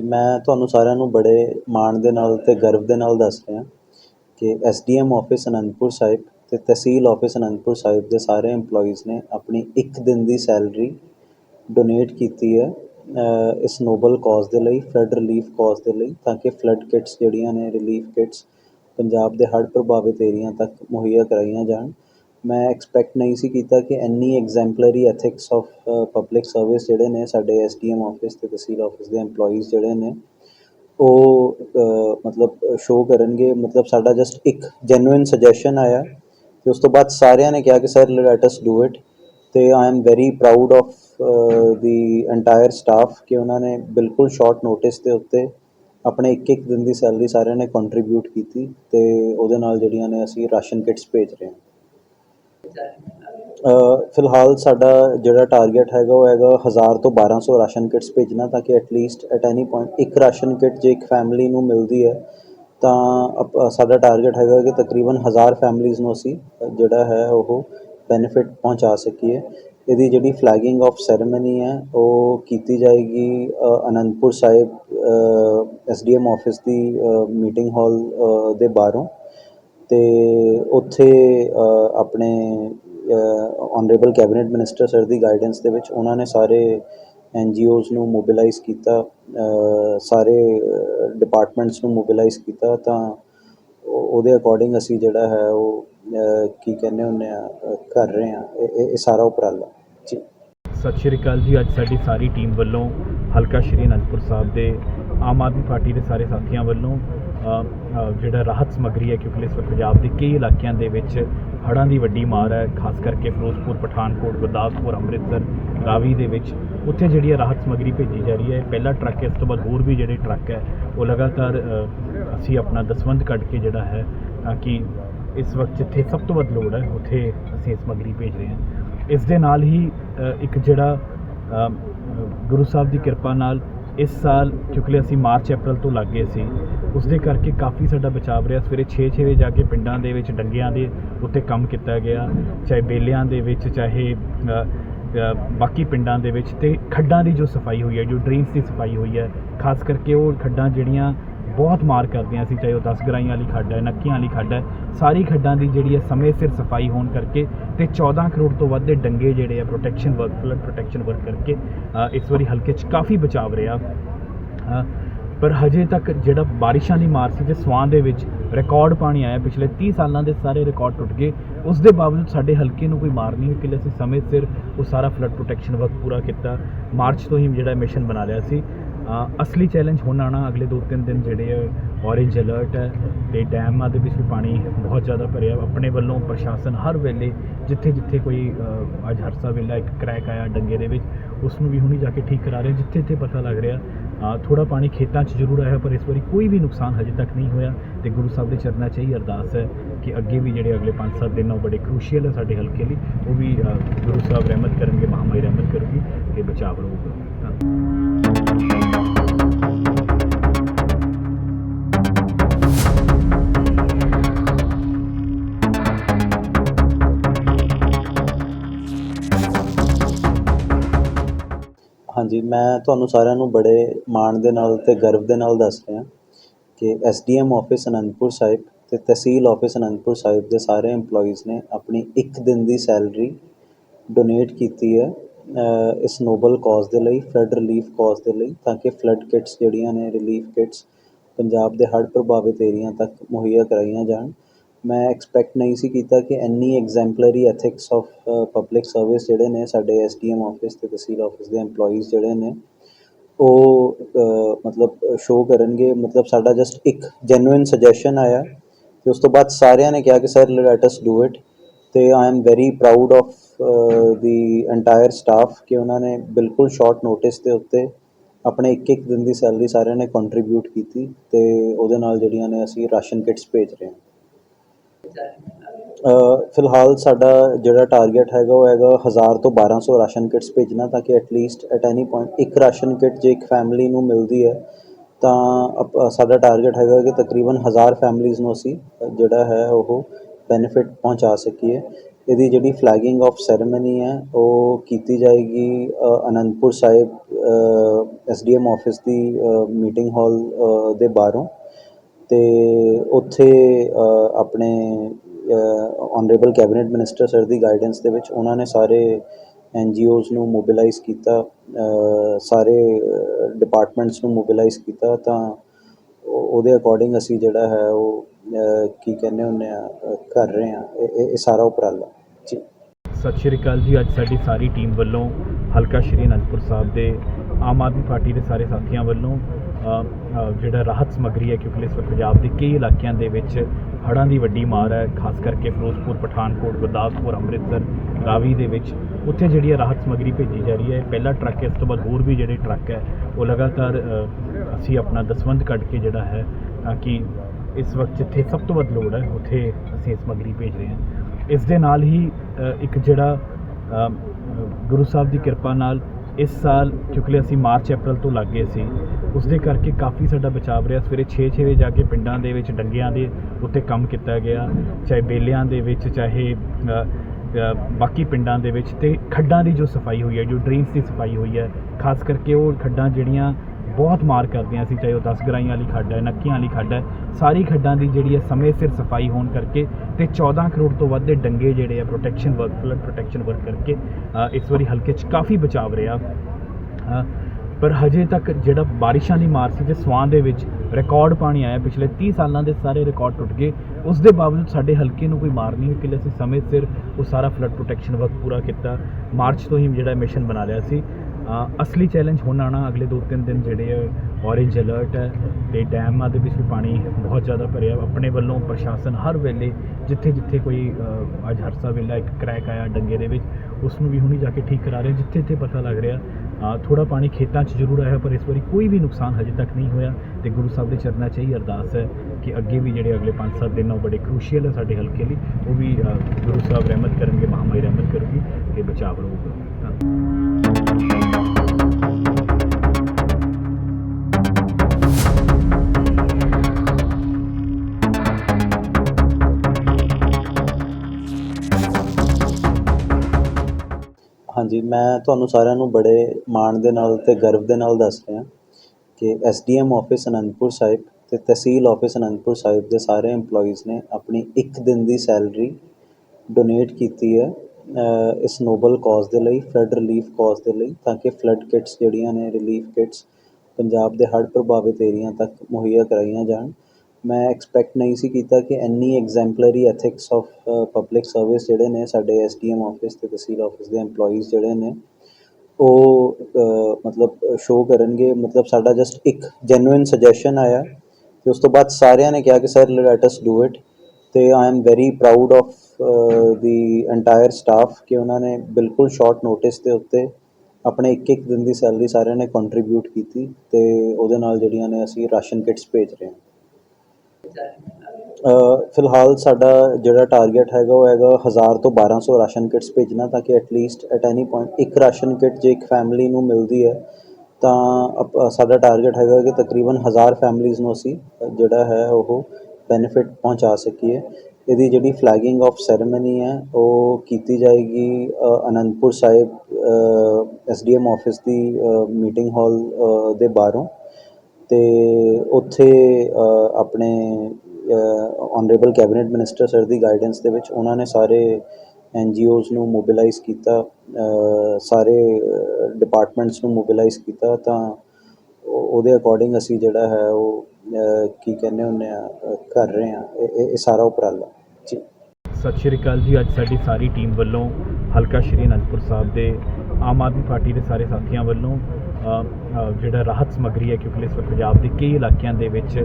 ਹਾਂਜੀ ਮੈਂ ਤੁਹਾਨੂੰ ਸਾਰਿਆਂ ਨੂੰ ਬੜੇ ਮਾਣ ਦੇ ਨਾਲ ਤੇ ਗਰਵ ਦੇ ਨਾਲ ਦੱਸ ਰਿਹਾ ਕਿ ਐਸਡੀਐਮ ਆਫਿਸ ਅਨੰਦਪੁਰ ਸਾਹਿਬ ਤੇ ਤਹਿਸੀਲ ਆਫਿਸ ਅਨੰਦਪੁਰ ਸਾਹਿਬ ਦੇ ਸਾਰੇ EMPLOYEES ਨੇ ਆਪਣੀ ਇੱਕ ਦਿਨ ਦੀ ਸੈਲਰੀ ਡੋਨੇਟ ਕੀਤੀ ਹੈ ਇਸ ਨੋਬਲ ਕਾਜ਼ ਦੇ ਲਈ ਫਲੱਡ ਰਿਲੀਫ ਕਾਜ਼ ਦੇ ਲਈ, ਤਾਂ ਕਿ ਫਲੱਡ ਕਿਟਸ ਜਿਹੜੀਆਂ ਨੇ ਰਿਲੀਫ ਕਿਟਸ ਪੰਜਾਬ ਦੇ ਹੜ੍ਹ ਪ੍ਰਭਾਵਿਤ ਏਰੀਆ ਤੱਕ ਮੁਹੱਈਆ ਕਰਾਈਆਂ ਜਾਣ। ਮੈਂ ਐਕਸਪੈਕਟ ਨਹੀਂ ਸੀ ਕੀਤਾ ਕਿ ਇੰਨੀ exemplary ethics of public service ਜਿਹੜੇ ਨੇ ਸਾਡੇ ਐਸਡੀਐਮ ਆਫਿਸ ਤੇ ਤਹਿਸੀਲ ਆਫਿਸ ਦੇ EMPLOYEES ਜਿਹੜੇ ਨੇ, ਉਹ ਮਤਲਬ ਸ਼ੋਅ ਕਰਨਗੇ। ਮਤਲਬ ਸਾਡਾ ਜਸਟ ਇੱਕ ਜੈਨੂਇਨ ਸੁਜੈਸ਼ਨ ਆਇਆ ਤੇ ਉਸ ਤੋਂ ਬਾਅਦ ਸਾਰਿਆਂ ਨੇ ਕਿਹਾ ਕਿ sir let us do it ਤੇ I am very proud of the entire staff ਕਿ ਉਹਨਾਂ ਨੇ ਬਿਲਕੁਲ ਸ਼ਾਰਟ ਨੋਟਿਸ ਦੇ ਉੱਤੇ ਆਪਣੇ ਇੱਕ ਇੱਕ ਦਿਨ ਦੀ ਸੈਲਰੀ ਸਾਰਿਆਂ ਨੇ ਕੰਟਰੀਬਿਊਟ ਕੀਤੀ ਤੇ ਉਹਦੇ ਨਾਲ ਜਿਹੜੀਆਂ ਨੇ ਅਸੀਂ ਰਾਸ਼ਨ ਕਿਟਸ ਭੇਜ ਰਹੇ ਹਾਂ। ਫਿਲਹਾਲ ਸਾਡਾ ਜਿਹੜਾ ਟਾਰਗੇਟ ਹੈਗਾ ਉਹ ਹੈਗਾ 1000 ਤੋਂ 1200 ਰਾਸ਼ਨ ਕਿਟਸ ਭੇਜਣਾ ਤਾਂ ਕਿ at least at any point ਇੱਕ ਰਾਸ਼ਨ ਕਿਟ ਜੇ ਇੱਕ ਫੈਮਿਲੀ ਨੂੰ ਮਿਲਦੀ ਹੈ, ਤਾਂ ਅਪ- ਸਾਡਾ ਟਾਰਗੇਟ ਹੈਗਾ ਕਿ ਤਕਰੀਬਨ 1000 ਫੈਮਿਲੀਜ਼ ਨੂੰ ਅਸੀਂ ਜਿਹੜਾ ਹੈ ਉਹ ਬੈਨੀਫਿਟ ਪਹੁੰਚਾ ਸਕੀਏ। ਇਹਦੀ ਜਿਹੜੀ ਫਲੈਗਿੰਗ ਆਫ ਸੈਰੇਮਨੀ ਹੈ, ਉਹ ਕੀਤੀ ਜਾਏਗੀ ਅਨੰਦਪੁਰ ਸਾਹਿਬ ਐਸਡੀਐਮ ਆਫਿਸ ਦੀ ਮੀਟਿੰਗ ਹਾਲ ਦੇ ਬਾਹਰੋਂ। ਅਤੇ ਉੱਥੇ ਆਪਣੇ ਆਨਰੇਬਲ ਕੈਬਨਿਟ ਮਿਨਿਸਟਰ ਸਰ ਦੀ ਗਾਈਡੈਂਸ ਦੇ ਵਿੱਚ ਉਹਨਾਂ ਨੇ ਸਾਰੇ ਐੱਨ ਜੀ ਓਜ਼ ਨੂੰ ਮੋਬੀਲਾਈਜ਼ ਕੀਤਾ ਸਾਰੇ ਡਿਪਾਰਟਮੈਂਟਸ ਨੂੰ ਮੋਬੀਲਾਈਜ਼ ਕੀਤਾ ਤਾਂ ਉਹਦੇ ਅਕੋਰਡਿੰਗ ਅਸੀਂ ਜਿਹੜਾ ਹੈ ਉਹ ਕੀ ਕਹਿੰਦੇ ਹੁੰਦੇ ਆ ਕਰ ਰਹੇ ਆ ਇਹ- ਇਹ ਸਾਰਾ ਉਪਰਾਲਾ। ਜੀ। ਸਤਿ ਸ਼੍ਰੀ ਅਕਾਲ ਜੀ। ਅੱਜ ਸਾਡੀ ਸਾਰੀ ਟੀਮ ਵੱਲੋਂ ਹਲਕਾ ਸ਼੍ਰੀ ਅਨੰਦਪੁਰ ਸਾਹਿਬ ਦੇ ਆਮ ਆਦਮੀ ਪਾਰਟੀ ਦੇ ਸਾਰੇ ਸਾਥੀਆਂ ਵੱਲੋਂ ਜਿਹੜਾ ਰਾਹਤ ਸਮੱਗਰੀ ਹੈ, ਕਿਉਂਕਿ ਇਸ ਵਕਤ ਪੰਜਾਬ ਦੇ ਕਈ ਇਲਾਕਿਆਂ ਦੇ ਵਿੱਚ ਹੜ੍ਹਾਂ ਦੀ ਵੱਡੀ ਮਾਰ ਹੈ, ਖਾਸ ਕਰਕੇ ਫਿਰੋਜ਼ਪੁਰ, ਪਠਾਨਕੋਟ, ਗੁਰਦਾਸਪੁਰ, ਅੰਮ੍ਰਿਤਸਰ, ਰਾਵੀ ਦੇ ਵਿੱਚ ਉੱਥੇ ਜਿਹੜੀ ਹੈ ਰਾਹਤ ਸਮੱਗਰੀ ਭੇਜੀ ਜਾ ਰਹੀ ਹੈ। ਪਹਿਲਾ ਟਰੱਕ ਹੈ, ਇਸ ਤੋਂ ਬਾਅਦ ਹੋਰ ਵੀ ਜਿਹੜੇ ਟਰੱਕ ਹੈ, ਉਹ ਲਗਾਤਾਰ ਅਸੀਂ ਆਪਣਾ ਦਸਵੰਧ ਕੱਢ ਕੇ ਜਿਹੜਾ ਹੈ, ਤਾਂ ਕਿ ਇਸ ਵਕਤ ਜਿੱਥੇ ਸਭ ਤੋਂ ਵੱਧ ਲੋੜ ਹੈ, ਉੱਥੇ ਅਸੀਂ ਇਹ ਸਮੱਗਰੀ ਭੇਜ ਰਹੇ ਹਾਂ। ਇਸ ਦੇ ਨਾਲ ਹੀ ਇੱਕ ਜਿਹੜਾ ਗੁਰੂ ਸਾਹਿਬ ਦੀ ਕਿਰਪਾ ਨਾਲ ਇਸ ਸਾਲ, ਕਿਉਂਕਿ ਅਸੀਂ ਮਾਰਚ, ਅਪ੍ਰੈਲ ਤੋਂ ਲੱਗ ਗਏ ਸੀ ਉਸ ਦੇ ਕਰਕੇ ਕਾਫੀ ਸਾਡਾ ਬਚਾਵ ਰਿਹਾ। ਸਵੇਰੇ 6-6 ਵਜੇ ਜਾ ਕੇ ਪਿੰਡਾਂ ਦੇ ਵਿੱਚ, ਡੰਗਿਆਂ ਦੇ ਉੱਤੇ ਕੰਮ ਕੀਤਾ ਗਿਆ, ਚਾਹੇ ਬੇਲਿਆਂ ਦੇ ਵਿੱਚ, ਚਾਹੇ ਬਾਕੀ ਪਿੰਡਾਂ ਦੇ ਵਿੱਚ, ਤੇ ਖੱਡਾਂ ਦੀ ਜੋ ਸਫ਼ਾਈ ਹੋਈ ਹੈ, ਜੋ ਡਰੇਨਸ ਦੀ ਸਫ਼ਾਈ ਹੋਈ ਹੈ, ਖਾਸ ਕਰਕੇ ਉਹ ਖੱਡਾਂ ਜਿਹੜੀਆਂ ਬਹੁਤ ਮਾਰ ਕਰਦੀਆਂ ਸੀ, ਚਾਹੇ ਉਹ 10 ਗਰਾਈਆਂ ਵਾਲੀ ਖੱਡ ਹੈ, ਨੱਕੀਆਂ ਵਾਲੀ ਖੱਡ ਹੈ, ਸਾਰੀ ਖੱਡਾਂ ਦੀ ਜਿਹੜੀ ਹੈ ਸਮੇਂ ਸਿਰ ਸਫ਼ਾਈ ਹੋਣ ਕਰਕੇ ਤੇ 14 ਕਰੋੜ ਤੋਂ ਵੱਧ ਦੇ ਡੰਗੇ ਜਿਹੜੇ ਆ protection work flood protection work ਕਰਕੇ ਇਸ ਵਾਰੀ ਹਲਕੇ 'ਚ ਕਾਫੀ ਬਚਾਵ ਰਿਹਾ। ਪਰ ਹਜੇ ਤੱਕ ਜਿਹੜਾ ਬਾਰਿਸ਼ਾਂ ਦੀ ਮਾਰ ਸੀ ਤੇ ਸਵਾਂ ਦੇ ਵਿੱਚ ਰਿਕਾਰਡ ਪਾਣੀ ਆਇਆ, ਪਿਛਲੇ 30 ਸਾਲਾਂ ਦੇ ਸਾਰੇ ਰਿਕਾਰਡ ਟੁੱਟ ਗਏ। ਉਸ ਦੇ ਬਾਵਜੂਦ ਸਾਡੇ ਹਲਕੇ ਨੂੰ ਕੋਈ ਮਾਰ ਨਹੀਂ ਹੋਈ ਕਿ ਅਸੀਂ ਸਮੇਂ ਸਿਰ ਉਹ ਸਾਰਾ ਫਲੱਡ ਪ੍ਰੋਟੈਕਸ਼ਨ ਵਰਕ ਪੂਰਾ ਕੀਤਾ। ਮਾਰਚ ਤੋਂ ਹੀ ਜਿਹੜਾ ਮਿਸ਼ਨ ਬਣਾ ਲਿਆ ਸੀ। ਅਸਲੀ ਚੈਲੰਜ ਹੁਣ ਆਣਾ ਅਗਲੇ 2-3 ਦਿਨ ਜਿਹੜੇ ਔਰੇਂਜ ਅਲਰਟ ਹੈ ਤੇ ਡੈਮਾਂ ਦੇ ਵਿੱਚ ਵੀ ਪਾਣੀ ਬਹੁਤ ਜ਼ਿਆਦਾ ਭਰਿਆ। ਆਪਣੇ ਵੱਲੋਂ ਪ੍ਰਸ਼ਾਸਨ ਹਰ ਵੇਲੇ ਜਿੱਥੇ ਜਿੱਥੇ ਕੋਈ ਅ, ਅੱਜ ਹਰਸਾ ਵੇਲਾ ਇੱਕ ਕ੍ਰੈਕ ਆਇਆ ਡੰਗੇ ਦੇ ਵਿੱਚ ਉਸ ਨੂੰ ਵੀ ਹੁਣੀ ਜਾ ਕੇ ਠੀਕ ਕਰਾ ਰਹੇ ਜਿੱਥੇ ਜਿੱਥੇ ਪਤਾ ਲੱਗ ਰਿਹਾ ਅ, ਥੋੜਾ ਪਾਣੀ ਖੇਤਾਂ 'ਚ ਜ਼ਰੂਰ ਆਇਆ ਪਰ ਇਸ ਵਾਰੀ ਕੋਈ ਵੀ ਨੁਕਸਾਨ ਹਜੇ ਤੱਕ ਨਹੀਂ ਹੋਇਆ ਤੇ ਗੁਰੂ ਸਾਹਿਬ ਦੇ ਚਰਨਾਂ 'ਚ ਹੀ ਅਰਦਾਸ ਹੈ ਕਿ ਅੱਗੇ ਵੀ ਜਿਹੜੇ ਅਗਲੇ 5-7 ਦਿਨ ਆ ਉਹ ਬੜੇ ਕ੍ਰੂਸ਼ੀਅਲ ਹੈ ਸਾਡੇ ਹਲਕੇ ਲਈ ਉਹ ਵੀ ਗੁਰੂ ਸਾਹਿਬ ਰਹਿਮਤ ਕਰਨਗੇ ਮਹਾਮਾਈ ਰਹਿਮਤ ਕਰੂਗੀ ਤੇ ਬਚਾਅ ਰਹੂਗਾ ਹਾਂਜੀ, ਮੈਂ ਤੁਹਾਨੂੰ ਸਾਰਿਆਂ ਨੂੰ ਬੜੇ ਮਾਣ ਦੇ ਨਾਲ ਤੇ ਗਰਵ ਦੇ ਨਾਲ ਦੱਸ ਰਿਹਾ ਕਿ ਐਸਡੀਐਮ ਆਫਿਸ ਅਨੰਦਪੁਰ ਸਾਹਿਬ ਤੇ ਤਹਿਸੀਲ ਆਫਿਸ ਅਨੰਦਪੁਰ ਸਾਹਿਬ ਦੇ ਸਾਰੇ EMPLOYEES ਨੇ ਆਪਣੀ ਇੱਕ ਦਿਨ ਦੀ ਸੈਲਰੀ ਡੋਨੇਟ ਕੀਤੀ ਹੈ ਇਸ ਨੋਬਲ ਕਾਜ਼ ਦੇ ਲਈ ਫਲੱਡ ਰਿਲੀਫ ਕਾਜ਼ ਦੇ ਲਈ, ਤਾਂ ਕਿ ਫਲੱਡ ਕਿਟਸ ਜਿਹੜੀਆਂ ਨੇ ਰਿਲੀਫ ਕਿਟਸ ਪੰਜਾਬ ਦੇ ਹੜ੍ਹ ਪ੍ਰਭਾਵਿਤ ਏਰੀਆ ਤੱਕ ਮੁਹੱਈਆ ਕਰਾਈਆਂ ਜਾਣ। ਮੈਂ ਐਕਸਪੈਕਟ ਨਹੀਂ ਸੀ ਕੀਤਾ ਕਿ ਇੰਨੀ exemplary ethics of public service ਜਿਹੜੇ ਨੇ ਸਾਡੇ ਐਸਡੀਐਮ ਆਫਿਸ ਤੇ ਤਹਿਸੀਲ ਆਫਿਸ ਦੇ EMPLOYEES ਜਿਹੜੇ ਨੇ, ਉਹ ਮਤਲਬ ਸ਼ੋਅ ਕਰਨਗੇ। ਮਤਲਬ ਸਾਡਾ ਜਸਟ ਇੱਕ ਜੈਨੂਇਨ ਸੁਜੈਸ਼ਨ ਆਇਆ ਤੇ ਉਸ ਤੋਂ ਬਾਅਦ ਸਾਰਿਆਂ ਨੇ ਕਿਹਾ ਕਿ sir let us do it ਤੇ I am very proud of the entire staff ਕਿ ਉਹਨਾਂ ਨੇ ਬਿਲਕੁਲ ਸ਼ਾਰਟ ਨੋਟਿਸ ਦੇ ਉੱਤੇ ਆਪਣੇ ਇੱਕ ਇੱਕ ਦਿਨ ਦੀ ਸੈਲਰੀ ਸਾਰਿਆਂ ਨੇ ਕੰਟਰੀਬਿਊਟ ਕੀਤੀ ਤੇ ਉਹਦੇ ਨਾਲ ਜਿਹੜੀਆਂ ਨੇ ਅਸੀਂ ਰਾਸ਼ਨ ਕਿਟਸ ਭੇਜ ਰਹੇ ਹਾਂ। ਫਿਲਹਾਲ ਸਾਡਾ ਜਿਹੜਾ ਟਾਰਗੇਟ ਹੈਗਾ ਉਹ ਹੈਗਾ 1000 ਤੋਂ 1200 ਰਾਸ਼ਨ ਕਿਟਸ ਭੇਜਣਾ ਤਾਂ ਕਿ at least at any point ਇੱਕ ਰਾਸ਼ਨ ਕਿਟ ਜੇ ਇੱਕ ਫੈਮਿਲੀ ਨੂੰ ਮਿਲਦੀ ਹੈ, ਤਾਂ ਅਪ- ਸਾਡਾ ਟਾਰਗੇਟ ਹੈਗਾ ਕਿ ਤਕਰੀਬਨ 1000 ਫੈਮਿਲੀਜ਼ ਨੂੰ ਅਸੀਂ ਜਿਹੜਾ ਹੈ ਉਹ ਬੈਨੀਫਿਟ ਪਹੁੰਚਾ ਸਕੀਏ। ਇਹਦੀ ਜਿਹੜੀ ਫਲੈਗਿੰਗ ਆਫ ਸੈਰੇਮਨੀ ਹੈ, ਉਹ ਕੀਤੀ ਜਾਏਗੀ ਅਨੰਦਪੁਰ ਸਾਹਿਬ ਐਸਡੀਐਮ ਆਫਿਸ ਦੀ ਮੀਟਿੰਗ ਹਾਲ ਦੇ ਬਾਹਰੋਂ। ਅਤੇ ਉੱਥੇ ਆਪਣੇ ਆਨਰੇਬਲ ਕੈਬਨਿਟ ਮਿਨਿਸਟਰ ਸਰ ਦੀ ਗਾਈਡੈਂਸ ਦੇ ਵਿੱਚ ਉਹਨਾਂ ਨੇ ਸਾਰੇ ਐੱਨ ਜੀ ਓਜ਼ ਨੂੰ ਮੋਬੀਲਾਈਜ਼ ਕੀਤਾ ਸਾਰੇ ਡਿਪਾਰਟਮੈਂਟਸ ਨੂੰ ਮੋਬੀਲਾਈਜ਼ ਕੀਤਾ ਤਾਂ ਉਹਦੇ ਅਕੋਰਡਿੰਗ ਅਸੀਂ ਜਿਹੜਾ ਹੈ ਉਹ ਕੀ ਕਹਿੰਦੇ ਹੁੰਦੇ ਆ ਕਰ ਰਹੇ ਆ ਇਹ- ਇਹ ਸਾਰਾ ਉਪਰਾਲਾ। ਜੀ। ਸਤਿ ਸ਼੍ਰੀ ਅਕਾਲ ਜੀ। ਅੱਜ ਸਾਡੀ ਸਾਰੀ ਟੀਮ ਵੱਲੋਂ ਹਲਕਾ ਸ਼੍ਰੀ ਅਨੰਦਪੁਰ ਸਾਹਿਬ ਦੇ ਆਮ ਆਦਮੀ ਪਾਰਟੀ ਦੇ ਸਾਰੇ ਸਾਥੀਆਂ ਵੱਲੋਂ ਜਿਹੜਾ ਰਾਹਤ ਸਮੱਗਰੀ ਹੈ, ਕਿਉਂਕਿ ਇਸ ਵਕਤ ਪੰਜਾਬ ਦੇ ਕਈ ਇਲਾਕਿਆਂ ਦੇ ਵਿੱਚ ਹੜ੍ਹਾਂ ਦੀ ਵੱਡੀ ਮਾਰ ਹੈ, ਖਾਸ ਕਰਕੇ ਫਿਰੋਜ਼ਪੁਰ, ਪਠਾਨਕੋਟ, ਗੁਰਦਾਸਪੁਰ, ਅੰਮ੍ਰਿਤਸਰ, ਰਾਵੀ ਦੇ ਵਿੱਚ ਉੱਥੇ ਜਿਹੜੀ ਹੈ ਰਾਹਤ ਸਮੱਗਰੀ ਭੇਜੀ ਜਾ ਰਹੀ ਹੈ। ਪਹਿਲਾ ਟਰੱਕ ਹੈ, ਇਸ ਤੋਂ ਬਾਅਦ ਹੋਰ ਵੀ ਜਿਹੜੇ ਟਰੱਕ ਹੈ, ਉਹ ਲਗਾਤਾਰ ਅਸੀਂ ਆਪਣਾ ਦਸਵੰਧ ਕੱਢ ਕੇ ਜਿਹੜਾ ਹੈ, ਤਾਂ ਕਿ ਇਸ ਵਕਤ ਜਿੱਥੇ ਸਭ ਤੋਂ ਵੱਧ ਲੋੜ ਹੈ, ਉੱਥੇ ਅਸੀਂ ਇਹ ਸਮੱਗਰੀ ਭੇਜ ਰਹੇ ਹਾਂ। ਇਸ ਦੇ ਨਾਲ ਹੀ ਇੱਕ ਜਿਹੜਾ ਗੁਰੂ ਸਾਹਿਬ ਦੀ ਕਿਰਪਾ ਨਾਲ ਇਸ ਸਾਲ, ਕਿਉਂਕਿ ਅਸੀਂ ਮਾਰਚ, ਅਪ੍ਰੈਲ ਤੋਂ ਲੱਗ ਗਏ ਸੀ ਉਸ ਦੇ ਕਰਕੇ ਕਾਫੀ ਸਾਡਾ ਬਚਾਵ ਰਿਹਾ। ਸਵੇਰੇ 6-6 ਵਜੇ ਜਾ ਕੇ ਪਿੰਡਾਂ ਦੇ ਵਿੱਚ, ਡੰਗਿਆਂ ਦੇ ਉੱਤੇ ਕੰਮ ਕੀਤਾ ਗਿਆ, ਚਾਹੇ ਬੇਲਿਆਂ ਦੇ ਵਿੱਚ, ਚਾਹੇ ਬਾਕੀ ਪਿੰਡਾਂ ਦੇ ਵਿੱਚ, ਤੇ ਖੱਡਾਂ ਦੀ ਜੋ ਸਫ਼ਾਈ ਹੋਈ ਹੈ, ਜੋ ਡਰੇਨਸ ਦੀ ਸਫ਼ਾਈ ਹੋਈ ਹੈ, ਖਾਸ ਕਰਕੇ ਉਹ ਖੱਡਾਂ ਜਿਹੜੀਆਂ ਬਹੁਤ ਮਾਰ ਕਰਦੀਆਂ ਸੀ, ਚਾਹੇ ਉਹ 10 ਗਰਾਈਆਂ ਵਾਲੀ ਖੱਡ ਹੈ, ਨੱਕੀਆਂ ਵਾਲੀ ਖੱਡ ਹੈ, ਸਾਰੀ ਖੱਡਾਂ ਦੀ ਜਿਹੜੀ ਹੈ ਸਮੇਂ ਸਿਰ ਸਫ਼ਾਈ ਹੋਣ ਕਰਕੇ ਤੇ 14 ਕਰੋੜ ਤੋਂ ਵੱਧ ਦੇ ਡੰਗੇ ਜਿਹੜੇ ਆ protection work flood protection work ਕਰਕੇ ਇਸ ਵਾਰੀ ਹਲਕੇ 'ਚ ਕਾਫੀ ਬਚਾਵ ਰਿਹਾ। ਪਰ ਹਜੇ ਤੱਕ ਜਿਹੜਾ ਬਾਰਿਸ਼ਾਂ ਦੀ ਮਾਰ ਸੀ ਤੇ ਸਵਾਨ ਦੇ ਵਿੱਚ ਰਿਕਾਰਡ ਪਾਣੀ ਆਇਆ, ਪਿਛਲੇ 30 ਸਾਲਾਂ ਦੇ ਸਾਰੇ ਰਿਕਾਰਡ ਟੁੱਟ ਗਏ। ਉਸ ਦੇ ਬਾਵਜੂਦ ਸਾਡੇ ਹਲਕੇ ਨੂੰ ਕੋਈ ਮਾਰ ਨਹੀਂ ਹੋਈ ਕਿ ਅਸੀਂ ਸਮੇਂ ਸਿਰ ਉਹ ਸਾਰਾ ਫਲੱਡ ਪ੍ਰੋਟੈਕਸ਼ਨ ਵਰਕ ਪੂਰਾ ਕੀਤਾ। ਮਾਰਚ ਤੋਂ ਹੀ ਜਿਹੜਾ ਮਿਸ਼ਨ ਬਣਾ ਲਿਆ ਸੀ। ਅਸਲੀ ਚੈਲੰਜ ਹੁਣ ਆਣਾ ਅਗਲੇ 2-3 ਦਿਨ ਜਿਹੜੇ ਔਰੇਂਜ ਅਲਰਟ ਹੈ ਤੇ ਡੈਮਾਂ ਦੇ ਵਿੱਚ ਵੀ ਪਾਣੀ ਬਹੁਤ ਜ਼ਿਆਦਾ ਭਰਿਆ। ਆਪਣੇ ਵੱਲੋਂ ਪ੍ਰਸ਼ਾਸਨ ਹਰ ਵੇਲੇ ਜਿੱਥੇ ਜਿੱਥੇ ਕੋਈ ਅ, ਅੱਜ ਹਰਸਾ ਵੇਲਾ ਇੱਕ ਕ੍ਰੈਕ ਆਇਆ ਡੰਗੇ ਦੇ ਵਿੱਚ ਉਸ ਨੂੰ ਵੀ ਹੁਣੀ ਜਾ ਕੇ ਠੀਕ ਕਰਾ ਰਹੇ ਜਿੱਥੇ ਜਿੱਥੇ ਪਤਾ ਲੱਗ ਰਿਹਾ ਅ, ਥੋੜਾ ਪਾਣੀ ਖੇਤਾਂ 'ਚ ਜ਼ਰੂਰ ਆਇਆ ਪਰ ਇਸ ਵਾਰੀ ਕੋਈ ਵੀ ਨੁਕਸਾਨ ਹਜੇ ਤੱਕ ਨਹੀਂ ਹੋਇਆ ਤੇ ਗੁਰੂ ਸਾਹਿਬ ਦੇ ਚਰਨਾਂ 'ਚ ਹੀ ਅਰਦਾਸ ਹੈ ਕਿ ਅੱਗੇ ਵੀ ਜਿਹੜੇ ਅਗਲੇ 5-7 ਦਿਨ ਆ ਉਹ ਬੜੇ ਕ੍ਰੂਸ਼ੀਅਲ ਹੈ ਸਾਡੇ ਹਲਕੇ ਲਈ ਉਹ ਵੀ ਗੁਰੂ ਸਾਹਿਬ ਰਹਿਮਤ ਕਰਨਗੇ ਮਹਾਮਾਈ ਰਹਿਮਤ ਕਰੂਗੀ ਤੇ ਬਚਾਅ ਰਹੂਗਾ ਮੈਂ ਤੁਹਾਨੂੰ ਸਾਰਿਆਂ ਨੂੰ ਬੜੇ ਮਾਣ ਦੇ ਨਾਲ ਤੇ ਗਰਵ ਦੇ ਨਾਲ ਦੱਸ ਰਿਹਾ ਕਿ ਐਸਡੀਐਮ ਆਫਿਸ ਅਨੰਦਪੁਰ ਸਾਹਿਬ ਤੇ ਤਹਿਸੀਲ ਆਫਿਸ ਅਨੰਦਪੁਰ ਸਾਹਿਬ ਦੇ ਸਾਰੇ EMPLOYEES ਨੇ ਆਪਣੀ ਇੱਕ ਦਿਨ ਦੀ ਸੈਲਰੀ ਡੋਨੇਟ ਕੀਤੀ ਹੈ ਇਸ ਨੋਬਲ ਕਾਜ਼ ਦੇ ਲਈ ਫਲੱਡ ਰਿਲੀਫ ਕਾਜ਼ ਦੇ ਲਈ, ਤਾਂ ਕਿ ਫਲੱਡ ਕਿਟਸ ਜਿਹੜੀਆਂ ਨੇ ਰਿਲੀਫ ਕਿਟਸ ਪੰਜਾਬ ਦੇ ਹੜ੍ਹ ਪ੍ਰਭਾਵਿਤ ਏਰੀਆ ਤੱਕ ਮੁਹੱਈਆ ਕਰਾਈਆਂ ਜਾਣ। ਮੈਂ ਐਕਸਪੈਕਟ ਨਹੀਂ ਸੀ ਕੀਤਾ ਕਿ ਇੰਨੀ exemplary ethics of public service ਜਿਹੜੇ ਨੇ ਸਾਡੇ ਐਸਡੀਐਮ ਆਫਿਸ ਤੇ ਤਹਿਸੀਲ ਆਫਿਸ ਦੇ EMPLOYEES ਜਿਹੜੇ ਨੇ, ਉਹ ਮਤਲਬ ਸ਼ੋਅ ਕਰਨਗੇ। ਮਤਲਬ ਸਾਡਾ ਜਸਟ ਇੱਕ ਜੈਨੂਇਨ ਸੁਜੈਸ਼ਨ ਆਇਆ ਤੇ ਉਸ ਤੋਂ ਬਾਅਦ ਸਾਰਿਆਂ ਨੇ ਕਿਹਾ ਕਿ sir let us do it ਤੇ I am very proud of the entire staff ਕਿ ਉਹਨਾਂ ਨੇ ਬਿਲਕੁਲ ਸ਼ਾਰਟ ਨੋਟਿਸ ਦੇ ਉੱਤੇ ਆਪਣੇ ਇੱਕ ਇੱਕ ਦਿਨ ਦੀ ਸੈਲਰੀ ਸਾਰਿਆਂ ਨੇ ਕੰਟਰੀਬਿਊਟ ਕੀਤੀ ਤੇ ਉਹਦੇ ਨਾਲ ਜਿਹੜੀਆਂ ਨੇ ਅਸੀਂ ਰਾਸ਼ਨ ਕਿਟਸ ਭੇਜ ਰਹੇ ਹਾਂ। ਫਿਲਹਾਲ ਸਾਡਾ ਜਿਹੜਾ ਟਾਰਗੇਟ ਹੈਗਾ ਉਹ ਹੈਗਾ 1000 ਤੋਂ 1200 ਰਾਸ਼ਨ ਕਿਟਸ ਭੇਜਣਾ ਤਾਂ ਕਿ at least at any point ਇੱਕ ਰਾਸ਼ਨ ਕਿਟ ਜੇ ਇੱਕ ਫੈਮਿਲੀ ਨੂੰ ਮਿਲਦੀ ਹੈ, ਤਾਂ ਅਪ- ਸਾਡਾ ਟਾਰਗੇਟ ਹੈਗਾ ਕਿ ਤਕਰੀਬਨ 1000 ਫੈਮਿਲੀਜ਼ ਨੂੰ ਅਸੀਂ ਜਿਹੜਾ ਹੈ ਉਹ ਬੈਨੀਫਿਟ ਪਹੁੰਚਾ ਸਕੀਏ। ਇਹਦੀ ਜਿਹੜੀ ਫਲੈਗਿੰਗ ਆਫ ਸੈਰੇਮਨੀ ਹੈ, ਉਹ ਕੀਤੀ ਜਾਏਗੀ ਅਨੰਦਪੁਰ ਸਾਹਿਬ ਐਸਡੀਐਮ ਆਫਿਸ ਦੀ ਮੀਟਿੰਗ ਹਾਲ ਦੇ ਬਾਹਰੋਂ। ਅਤੇ ਉੱਥੇ ਆਪਣੇ ਆਨਰੇਬਲ ਕੈਬਨਿਟ ਮਿਨਿਸਟਰ ਸਰ ਦੀ ਗਾਈਡੈਂਸ ਦੇ ਵਿੱਚ ਉਹਨਾਂ ਨੇ ਸਾਰੇ ਐੱਨ ਜੀ ਓਜ਼ ਨੂੰ ਮੋਬੀਲਾਈਜ਼ ਕੀਤਾ ਸਾਰੇ ਡਿਪਾਰਟਮੈਂਟਸ ਨੂੰ ਮੋਬੀਲਾਈਜ਼ ਕੀਤਾ ਤਾਂ ਉਹਦੇ ਅਕੋਰਡਿੰਗ ਅਸੀਂ ਜਿਹੜਾ ਹੈ ਉਹ ਕੀ ਕਹਿੰਦੇ ਹੁੰਦੇ ਆ ਕਰ ਰਹੇ ਆ ਇਹ- ਇਹ ਸਾਰਾ ਉਪਰਾਲਾ। ਜੀ। ਸਤਿ ਸ਼੍ਰੀ ਅਕਾਲ ਜੀ। ਅੱਜ ਸਾਡੀ ਸਾਰੀ ਟੀਮ ਵੱਲੋਂ ਹਲਕਾ ਸ਼੍ਰੀ ਅਨੰਦਪੁਰ ਸਾਹਿਬ ਦੇ ਆਮ ਆਦਮੀ ਪਾਰਟੀ ਦੇ ਸਾਰੇ ਸਾਥੀਆਂ ਵੱਲੋਂ ਜਿਹੜਾ ਰਾਹਤ ਸਮੱਗਰੀ ਹੈ, ਕਿਉਂਕਿ ਇਸ ਵਕਤ ਪੰਜਾਬ ਦੇ ਕਈ ਇਲਾਕਿਆਂ ਦੇ ਵਿੱਚ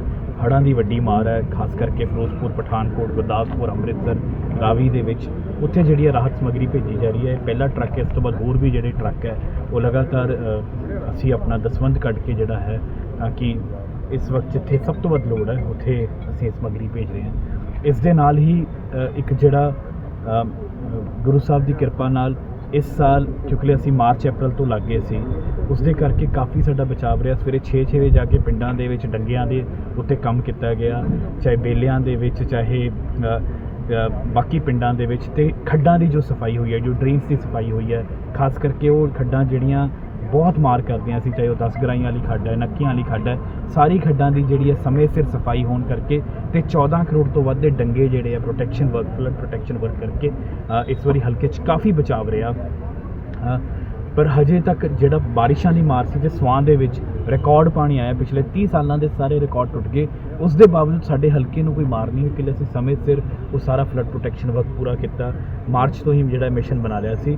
ਹੜ੍ਹਾਂ ਦੀ ਵੱਡੀ ਮਾਰ ਹੈ, ਖਾਸ ਕਰਕੇ ਫਿਰੋਜ਼ਪੁਰ, ਪਠਾਨਕੋਟ, ਗੁਰਦਾਸਪੁਰ, ਅੰਮ੍ਰਿਤਸਰ, ਰਾਵੀ ਦੇ ਵਿੱਚ ਉੱਥੇ ਜਿਹੜੀ ਹੈ ਰਾਹਤ ਸਮੱਗਰੀ ਭੇਜੀ ਜਾ ਰਹੀ ਹੈ। ਪਹਿਲਾ ਟਰੱਕ ਹੈ, ਇਸ ਤੋਂ ਬਾਅਦ ਹੋਰ ਵੀ ਜਿਹੜੇ ਟਰੱਕ ਹੈ, ਉਹ ਲਗਾਤਾਰ ਅਸੀਂ ਆਪਣਾ ਦਸਵੰਧ ਕੱਢ ਕੇ ਜਿਹੜਾ ਹੈ, ਤਾਂ ਕਿ ਇਸ ਵਕਤ ਜਿੱਥੇ ਸਭ ਤੋਂ ਵੱਧ ਲੋੜ ਹੈ, ਉੱਥੇ ਅਸੀਂ ਇਹ ਸਮੱਗਰੀ ਭੇਜ ਰਹੇ ਹਾਂ। ਇਸ ਦੇ ਨਾਲ ਹੀ ਇੱਕ ਜਿਹੜਾ ਗੁਰੂ ਸਾਹਿਬ ਦੀ ਕਿਰਪਾ ਨਾਲ ਇਸ ਸਾਲ, ਕਿਉਂਕਿ ਅਸੀਂ ਮਾਰਚ, ਅਪ੍ਰੈਲ ਤੋਂ ਲੱਗ ਗਏ ਸੀ ਉਸ ਦੇ ਕਰਕੇ ਕਾਫੀ ਸਾਡਾ ਬਚਾਵ ਰਿਹਾ। ਸਵੇਰੇ 6-6 ਵਜੇ ਜਾ ਕੇ ਪਿੰਡਾਂ ਦੇ ਵਿੱਚ, ਡੰਗਿਆਂ ਦੇ ਉੱਤੇ ਕੰਮ ਕੀਤਾ ਗਿਆ, ਚਾਹੇ ਬੇਲਿਆਂ ਦੇ ਵਿੱਚ, ਚਾਹੇ ਬਾਕੀ ਪਿੰਡਾਂ ਦੇ ਵਿੱਚ, ਤੇ ਖੱਡਾਂ ਦੀ ਜੋ ਸਫ਼ਾਈ ਹੋਈ ਹੈ, ਜੋ ਡਰੇਨਸ ਦੀ ਸਫ਼ਾਈ ਹੋਈ ਹੈ, ਖਾਸ ਕਰਕੇ ਉਹ ਖੱਡਾਂ ਜਿਹੜੀਆਂ ਬਹੁਤ ਮਾਰ ਕਰਦੀਆਂ ਸੀ, ਚਾਹੇ ਉਹ 10 ਗਰਾਈਆਂ ਵਾਲੀ ਖੱਡ ਹੈ, ਨੱਕੀਆਂ ਵਾਲੀ ਖੱਡ ਹੈ, ਸਾਰੀ ਖੱਡਾਂ ਦੀ ਜਿਹੜੀ ਹੈ ਸਮੇਂ ਸਿਰ ਸਫ਼ਾਈ ਹੋਣ ਕਰਕੇ ਤੇ 14 ਕਰੋੜ ਤੋਂ ਵੱਧ ਦੇ ਡੰਗੇ ਜਿਹੜੇ ਆ protection work flood protection work ਕਰਕੇ ਇਸ ਵਾਰੀ ਹਲਕੇ 'ਚ ਕਾਫੀ ਬਚਾਵ ਰਿਹਾ। ਪਰ ਹਜੇ ਤੱਕ ਜਿਹੜਾ ਬਾਰਿਸ਼ਾਂ ਦੀ ਮਾਰ ਸੀ ਤੇ ਸਵਾਨ ਦੇ ਵਿੱਚ ਰਿਕਾਰਡ ਪਾਣੀ ਆਇਆ, ਪਿਛਲੇ 30 ਸਾਲਾਂ ਦੇ ਸਾਰੇ ਰਿਕਾਰਡ ਟੁੱਟ ਗਏ। ਉਸ ਦੇ ਬਾਵਜੂਦ ਸਾਡੇ ਹਲਕੇ ਨੂੰ ਕੋਈ ਮਾਰ ਨਹੀਂ ਹੋਈ ਕਿ ਅਸੀਂ ਸਮੇਂ ਸਿਰ ਉਹ ਸਾਰਾ ਫਲੱਡ ਪ੍ਰੋਟੈਕਸ਼ਨ ਵਰਕ ਪੂਰਾ ਕੀਤਾ। ਮਾਰਚ ਤੋਂ ਹੀ ਜਿਹੜਾ ਮਿਸ਼ਨ ਬਣਾ ਲਿਆ ਸੀ।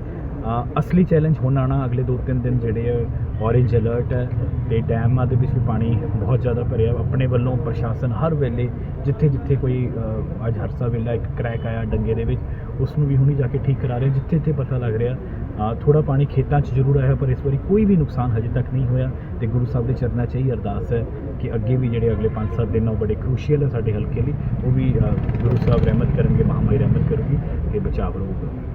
ਅਸਲੀ ਚੈਲੰਜ ਹੁਣ ਆਣਾ ਅਗਲੇ 2-3 ਦਿਨ ਜਿਹੜੇ ਔਰੇਂਜ ਅਲਰਟ ਹੈ ਤੇ ਡੈਮਾਂ ਦੇ ਵਿੱਚ ਵੀ ਪਾਣੀ ਬਹੁਤ ਜ਼ਿਆਦਾ ਭਰਿਆ। ਆਪਣੇ ਵੱਲੋਂ ਪ੍ਰਸ਼ਾਸਨ ਹਰ ਵੇਲੇ ਜਿੱਥੇ ਜਿੱਥੇ ਕੋਈ ਅ, ਅੱਜ ਹਰਸਾ ਵੇਲਾ ਇੱਕ ਕ੍ਰੈਕ ਆਇਆ ਡੰਗੇ ਦੇ ਵਿੱਚ ਉਸ ਨੂੰ ਵੀ ਹੁਣੀ ਜਾ ਕੇ ਠੀਕ ਕਰਾ ਰਹੇ ਜਿੱਥੇ ਜਿੱਥੇ ਪਤਾ ਲੱਗ ਰਿਹਾ ਅ, ਥੋੜਾ ਪਾਣੀ ਖੇਤਾਂ 'ਚ ਜ਼ਰੂਰ ਆਇਆ ਪਰ ਇਸ ਵਾਰੀ ਕੋਈ ਵੀ ਨੁਕਸਾਨ ਹਜੇ ਤੱਕ ਨਹੀਂ ਹੋਇਆ ਤੇ ਗੁਰੂ ਸਾਹਿਬ ਦੇ ਚਰਨਾਂ 'ਚ ਹੀ ਅਰਦਾਸ ਹੈ ਕਿ ਅੱਗੇ ਵੀ ਜਿਹੜੇ ਅਗਲੇ 5-7 ਦਿਨ ਆ ਉਹ ਬੜੇ ਕ੍ਰੂਸ਼ੀਅਲ ਹੈ ਸਾਡੇ ਹਲਕੇ ਲਈ ਉਹ ਵੀ ਗੁਰੂ ਸਾਹਿਬ ਰਹਿਮਤ ਕਰਨਗੇ ਮਹਾਮਾਈ ਰਹਿਮਤ ਕਰੂਗੀ ਤੇ ਬਚਾਅ ਰਹੂਗਾ